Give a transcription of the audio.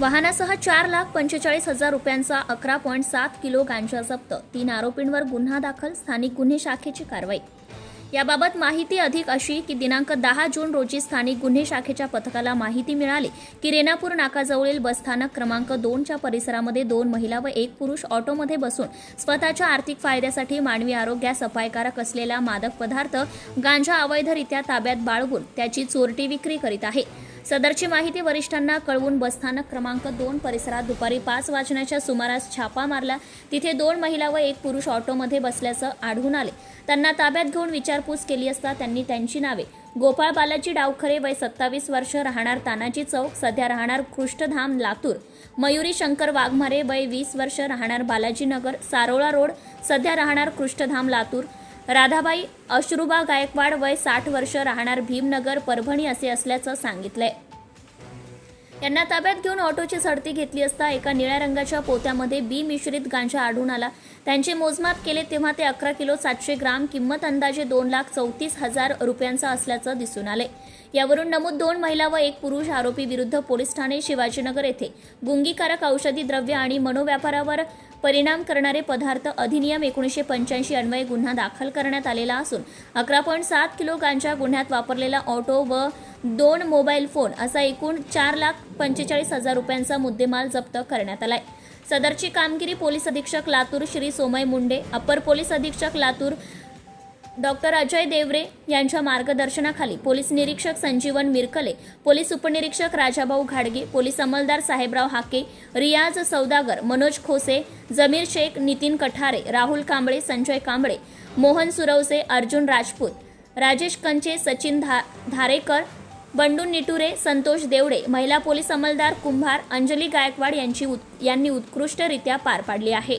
वाहनासह चार लाख पंचेचाळीस हजार रुपयांचा अकरा पॉईंट सात किलो गांजा जप्त. तीन आरोपींवर गुन्हा दाखल स्थानिक गुन्हे शाखेची कारवाई. याबाबत माहिती अधिक अशी की दिनांक दहा जून रोजी स्थानिक गुन्हे शाखेच्या पथकाला माहिती मिळाली की रेणापूर नाकाजवळील बसस्थानक क्रमांक दोनच्या परिसरामध्ये दोन महिला व एक पुरुष ऑटोमध्ये बसून स्वतःच्या आर्थिक फायद्यासाठी मानवी आरोग्यास अपायकारक असलेला मादक पदार्थ गांजा अवैधरित्या ताब्यात बाळगून त्याची चोरटी विक्री करीत आहे. सदरची माहिती वरिष्ठांना कळवून बसस्थानक क्रमांक दोन परिसरात दुपारी पाच वाजण्याच्या सुमारास छापा मारला. तिथे दोन महिला व एक पुरुष ऑटोमध्ये बसल्याचं आढळून आले. त्यांना ताब्यात घेऊन विचारपूस केली असता त्यांनी त्यांची नावे. गोपाळ बालाजी डावखरे वय सत्तावीस वर्ष राहणार तानाजी चौक सध्या राहणार कृष्णधाम लातूर. मयुरी शंकर वाघमारे वय वीस वर्ष राहणार बालाजीनगर सारोळा रोड सध्या राहणार कृष्णधाम लातूर. राधाबाई अश्रुबा गायकवाड वय साठ वर्ष राहणार भीमनगर परभणी असे असल्याचं सांगितलंय. यांना ताब्यात घेऊन ऑटोची सडती घेतली असता एका निळ्या रंगाच्या पोत्यामध्ये बी मिश्रित गांजा आढळून आला. त्यांचे मोजमाप केले तेव्हा ते अकरा किलो सातशे ग्राम किंमत अंदाजे दोन लाख चौतीस हजार रुपयांचा असल्याचं दिसून आले यावरून नमूद दोन महिला व एक पुरुष आरोपी विरुद्ध पोलीस ठाणे शिवाजीनगर येथे गुंगीकारक औषधी द्रव्य आणि मनोव्यापारावर परिणाम करणारे पदार्थ अधिनियम एकोणीसशे पंच्याऐंशी अन्वये गुन्हा दाखल करण्यात आलेला असून अकरा पॉईंट सात किलो गांजा गुन्ह्यात वापरलेला ऑटो व दोन मोबाईल फोन असा एकूण चार लाख पंचेचाळीस हजार रुपयांचा मुद्देमाल जप्त करण्यात आलाय. सदरची कामगिरी पोलीस अधीक्षक लातूर श्री सोमय मुंडे अपर पोलीस अधीक्षक लातूर डॉक्टर अजय देवरे यांच्या मार्गदर्शनाखाली पोलीस निरीक्षक संजीवन मिरकले पोलीस उपनिरीक्षक राजाभाऊ घाडगे पोलीस अंमलदार साहेबराव हाके रियाज सौदागर मनोज खोसे जमीर शेख नितीन कठारे राहुल कांबळे संजय कांबळे मोहन सुरवसे अर्जुन राजपूत राजेश कंचे सचिन धा धारेकर बंडू निटुरे संतोष देवडे महिला पोलीस अंमलदार कुंभार अंजली गायकवाड यांची उत- यांनी उत्कृष्टरित्या पार पाडली आहे.